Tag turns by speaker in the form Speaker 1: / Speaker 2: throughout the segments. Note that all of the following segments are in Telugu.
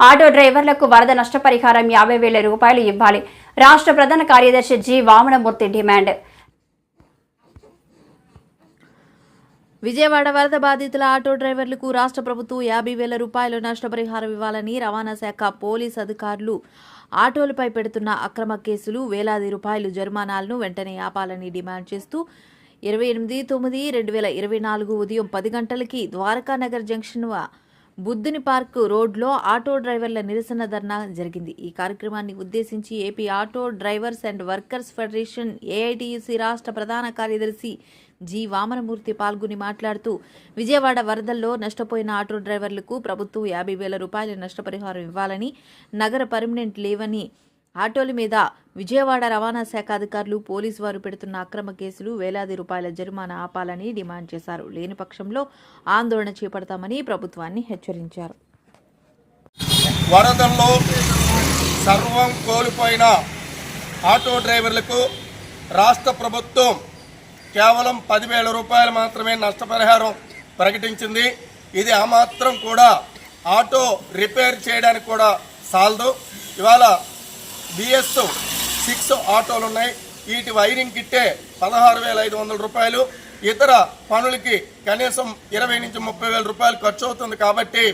Speaker 1: ఆటో డ్రైవర్లకు వరద నష్టపరిహారం యాభై వేల రూపాయలు ఇవ్వాలి. రాష్ట్ర ప్రధాన కార్యదర్శి జి వామనమూర్తి డిమాండ్.
Speaker 2: విజయవాడ వరద బాధితుల ఆటో డ్రైవర్లకు రాష్ట్ర ప్రభుత్వం యాభై వేల రూపాయలు నష్టపరిహారం ఇవ్వాలని రవాణా శాఖ పోలీస్ అధికారులు ఆటోలపై పెడుతున్న అక్రమ కేసులు వేలాది రూపాయలు జరిమానాలను వెంటనే ఆపాలని డిమాండ్ చేస్తూ ఇరవై ఎనిమిది తొమ్మిది రెండు వేల ఇరవై నాలుగు ఉదయం పది గంటలకి ద్వారకానగర్ జంక్షన్ బుద్ధుని పార్క్ రోడ్లో ఆటో డ్రైవర్ల నిరసన ధర్నా జరిగింది. ఈ కార్యక్రమాన్ని ఉద్దేశించి AP auto drivers and workers federation AITUC రాష్ట్ర ప్రధాన కార్యదర్శి జి వామనమూర్తి పాల్గొని మాట్లాడుతూ విజయవాడ వరదల్లో నష్టపోయిన ఆటో డ్రైవర్లకు ప్రభుత్వం యాభై వేల రూపాయల నష్టపరిహారం ఇవ్వాలని నగర పర్మనెంట్ లేవని ఆటోల మీద విజయవాడ రవాణా శాఖ అధికారులు పోలీసు వారు పెడుతున్న అక్రమ కేసులు వేలాది రూపాయల జరిమానా ఆపాలని డిమాండ్ చేశారు. లేని పక్షంలో ఆందోళన చేపడతామని ప్రభుత్వాన్ని హెచ్చరించారు.
Speaker 3: వరదల్లో సర్వం కోల్పోయిన ఆటో డ్రైవర్లకు రాష్ట్ర ప్రభుత్వం కేవలం పదివేల రూపాయలు మాత్రమే నష్టపరిహారం ప్రకటించింది. ఇది ఆ మాత్రం కూడా ఆటో రిపేర్ చేయడానికి కూడా సాలదు. ఇవాళ బిఎస్ సిక్స్ ఆటోలు ఉన్నాయి. వీటి వైరింగ్ కిట్టే పదహారు వేల ఐదు వందల రూపాయలు. ఇతర పనులకి కనీసం ఇరవై నుంచి ముప్పై వేల రూపాయలు ఖర్చు అవుతుంది కాబట్టి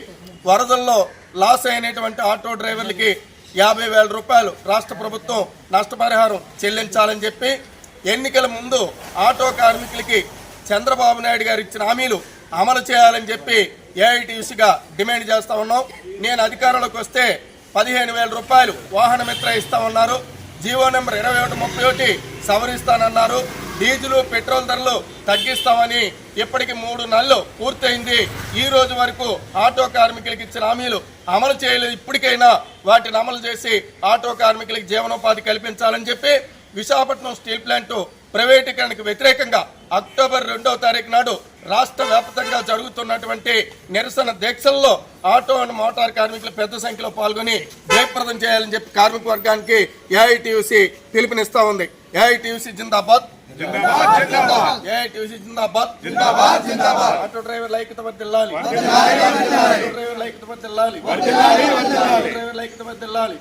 Speaker 3: వరదల్లో లాస్ అయినటువంటి ఆటో డ్రైవర్లకి యాభై వేల రూపాయలు రాష్ట్ర ప్రభుత్వం నష్టపరిహారం చెల్లించాలని చెప్పి ఎన్నికల ముందు ఆటో కార్మికులకి చంద్రబాబు నాయుడు గారు ఇచ్చిన హామీలు అమలు చేయాలని చెప్పి ఏఐటీసీగా డిమాండ్ చేస్తూ ఉన్నాం. నేను అధికారంలోకి వస్తే పదిహేను వేల రూపాయలు వాహన మిత్ర ఇస్తామన్నారు. జీవో నెంబర్ ఇరవై ఒకటి ముప్పై ఒకటి సవరిస్తానన్నారు. డీజిల్ పెట్రోల్ ధరలు తగ్గిస్తామని ఇప్పటికి మూడు నెలలు పూర్తయింది. ఈ రోజు వరకు ఆటో కార్మికులకు ఇచ్చిన హామీలు అమలు చేయలేదు. ఇప్పటికైనా వాటిని అమలు చేసి ఆటో కార్మికులకు జీవనోపాధి కల్పించాలని చెప్పి విశాఖపట్నం స్టీల్ ప్లాంట్ ప్రైవేటీకరణకు వ్యతిరేకంగా అక్టోబర్ రెండవ తారీఖు నాడు రాష్ట్ర వ్యాప్తంగా జరుగుతున్నటువంటి నిరసన దీక్షల్లో ఆటో అండ్ మోటార్ కార్మికులు పెద్ద సంఖ్యలో పాల్గొని జయప్రదం చేయాలని చెప్పి కార్మిక వర్గానికి ఏఐటీయూసీ పిలుపునిస్తా ఉంది. ఏఐటీయూసీ జిందాబాద్. ఏఐటీయూసీ జిందాబాద్. ఆటో డ్రైవర్ ఐక్యత వర్దిల్లాలి ఆటో డ్రైవర్ ఐక్యత వర్దిల్లాలి ఆటో డ్రైవర్ ఐక్యత వర్దిల్లాలి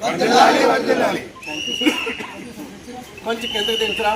Speaker 3: మంచి కిందకి దించరా?